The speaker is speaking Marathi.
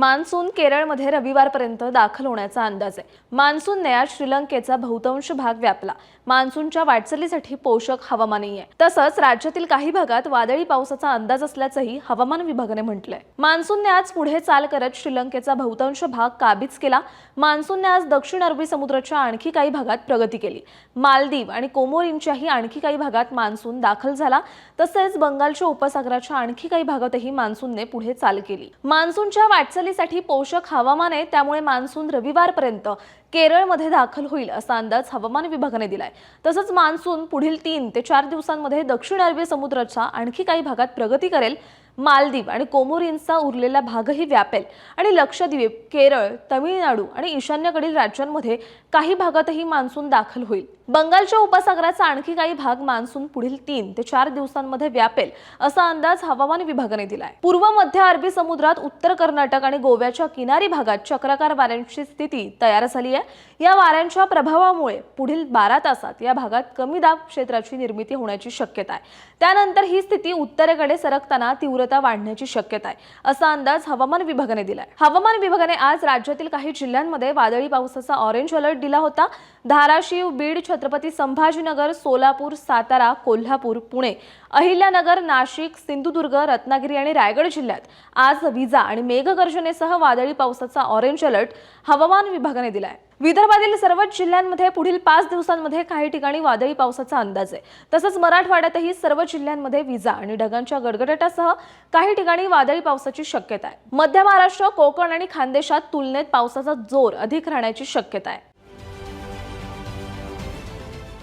मान्सून केरळमध्ये रविवारपर्यंत दाखल होण्याचा अंदाज आहे. मान्सूनने आज श्रीलंकेचा बहुतांश भाग व्यापला. मान्सूनच्या वाटचालीसाठी पोषक हवामानही आहे तसंच राज्यातील काही भागात वादळी पावसाचा अंदाज असल्याचंही हवामान विभागाने म्हटलंय. मान्सूनने आज पुढे चाल करत श्रीलंकेचा बहुतांश भाग काबीज केला. मान्सूनने आज दक्षिण अरबी समुद्राच्या आणखी काही भागात प्रगती केली. मालदीव आणि कोमोरींच्याही आणखी काही भागात मान्सून दाखल झाला. तसेच बंगालच्या उपसागराच्या आणखी काही भागातही मान्सूनने पुढे चाल केली. मान्सूनच्या वाटचालीसाठी पोषक हवामान आहे त्यामुळे मान्सून रविवारपर्यंत केरळमध्ये दाखल होईल असा अंदाज हवामान विभागाने दिलाय. तसंच मान्सून पुढील तीन ते चार दिवसांमध्ये दक्षिण अरबी समुद्राच्या आणखी काही भागात प्रगती करेल. मालदीव आणि कोमोरिन्सचा उरलेला भागही व्यापेल. आणि लक्षद्वीप केरळ तमिळनाडू आणि ईशान्येकडील राज्यांमध्ये काही भागातही मान्सून दाखल होईल. बंगालच्या उपसागराचा आणखी काही भाग मान्सून पुढील तीन ते चार दिवसांमध्ये व्यापेल असा अंदाज हवामान विभागाने दिलाय. पूर्व मध्य अरबी समुद्रात उत्तर कर्नाटक आणि गोव्याच्या किनारी भागात चक्राकार वाऱ्यांची स्थिती तयार झाली आहे. या वाऱ्यांच्या प्रभावामुळे पुढील बारा तासात या भागात कमी दाब क्षेत्राची निर्मिती होण्याची शक्यता आहे. त्यानंतर ही स्थिती उत्तरेकडे सरकताना तीव्रता वाढण्याची शक्यता आहे असा अंदाज हवामान विभागाने दिलाय. हवामान विभागाने आज राज्यातील काही जिल्ह्यांमध्ये वादळी पावसाचा ऑरेंज अलर्ट दिला होता. धाराशिव बीड छत्रपती संभाजीनगर सोलापूर सातारा कोल्हापूर पुणे अहिल्यानगर नाशिक सिंधुदुर्ग रत्नागिरी आणि रायगड जिल्ह्यात आज विजा आणि मेघगर्जनेसह वादळी पावसाचा ऑरेंज अलर्ट हवामान विभागाने दिलाय. विदर्भातील सर्वच जिल्ह्यांमध्ये पुढील पाच दिवसांमध्ये काही ठिकाणी वादळी पावसाचा अंदाज आहे. तसंच मराठवाड्यातही सर्व जिल्ह्यांमध्ये विजा आणि ढगांच्या गडगडाटासह काही ठिकाणी वादळी पावसाची शक्यता आहे. मध्य महाराष्ट्र कोकण आणि खानदेशात तुलनेत पावसाचा जोर अधिक राहण्याची शक्यता आहे.